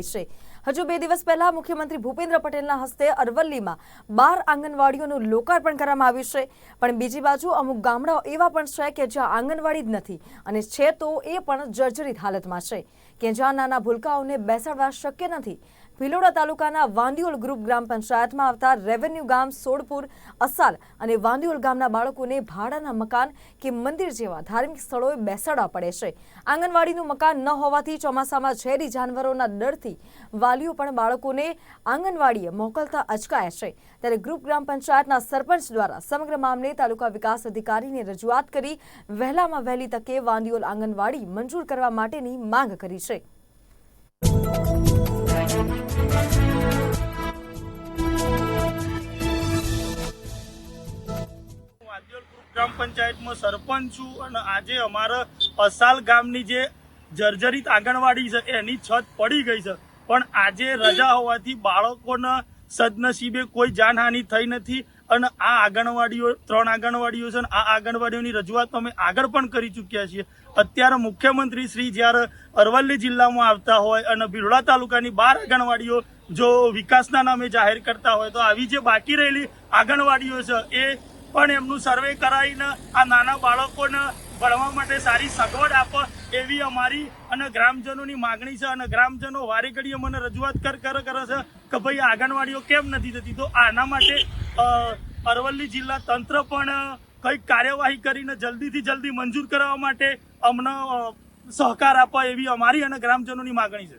છે. હજુ બે દિવસ પહેલા મુખ્યમંત્રી ભૂપેન્દ્ર પટેલના હસ્તે અરવલ્લીમાં બાર આંગણવાડીઓનું લોકાર્પણ કરવામાં આવ્યું છે. પણ બીજી બાજુ અમુક ગામડાઓ એવા પણ છે કે જ્યાં આંગણવાડી જ નથી અને છે તો એ પણ જર્જરિત હાલતમાં છે. કે જ્યાં નાના ભૂલકાઓને બેસાડવા શક્ય નથી ભિલોડા તાલુકાના વાંદિયોલ ગ્રુપ ગ્રામ પંચાયતમાં આવતા રેવન્યુ ગામ સોડપુર અસાલ અને વાંદિયોલ ગામના બાળકોને ભાડાના મકાન કે મંદિર જેવા ધાર્મિક સ્થળોએ બેસાડવા પડે છે. આંગણવાડીનું મકાન ન હોવાથી ચોમાસામાં ઝેરી જાનવરોના ડરથી વાલીઓ પણ બાળકોને આંગણવાડીએ મોકલતા અચકાયા છે. ત્યારે ગ્રુપ ગ્રામ પંચાયતના સરપંચ દ્વારા સમગ્ર મામલે તાલુકા વિકાસ અધિકારીને રજૂઆત કરી વહેલામાં વહેલી તકે વાંદિયોલ આંગણવાડી મંજૂર કરવા માટેની માંગ કરી છે. ગ્રામ પંચાયતમાં સરપંચ છું અને આજે અમારા અસાલ ગામની જે જર્જરિત આંગણવાડી છે, એની છત પડી ગઈ છે. પણ આજે રજા હોવાથી બાળકોના સદનસીબે કોઈ જાનહાનિ થઈ નથી અને આ આંગણવાડીઓ, ત્રણ આંગણવાડીઓ છે આ આંગણવાડીઓની રજૂઆત અમે આગળ પણ કરી ચૂક્યા છીએ. અત્યારે મુખ્યમંત્રી શ્રી જ્યારે અરવલ્લી જિલ્લામાં આવતા હોય અને ભીલોડા તાલુકાની બાર આંગણવાડીઓ જો વિકાસના નામે જાહેર કરતા હોય તો આવી જે બાકી રહેલી આંગણવાડીઓ છે, એ પણ એમનું સર્વે કરાવીને આ નાના બાળકોને ભણવા માટે સારી સગવડ આપે એવી અમારી અને ગ્રામજનોની માગણી છે અને ગ્રામજનો વારે ઘડીએ મને રજૂઆત કર કર છે કે ભાઈ આંગણવાડીઓ કેમ નથી થતી? તો આના માટે અરવલ્લી જિલ્લા તંત્ર પણ કંઈક કાર્યવાહી કરીને જલ્દીથી જલ્દી મંજૂર કરાવવા માટે અમને સહકાર આપવા એવી અમારી અને ગ્રામજનોની માગણી છે.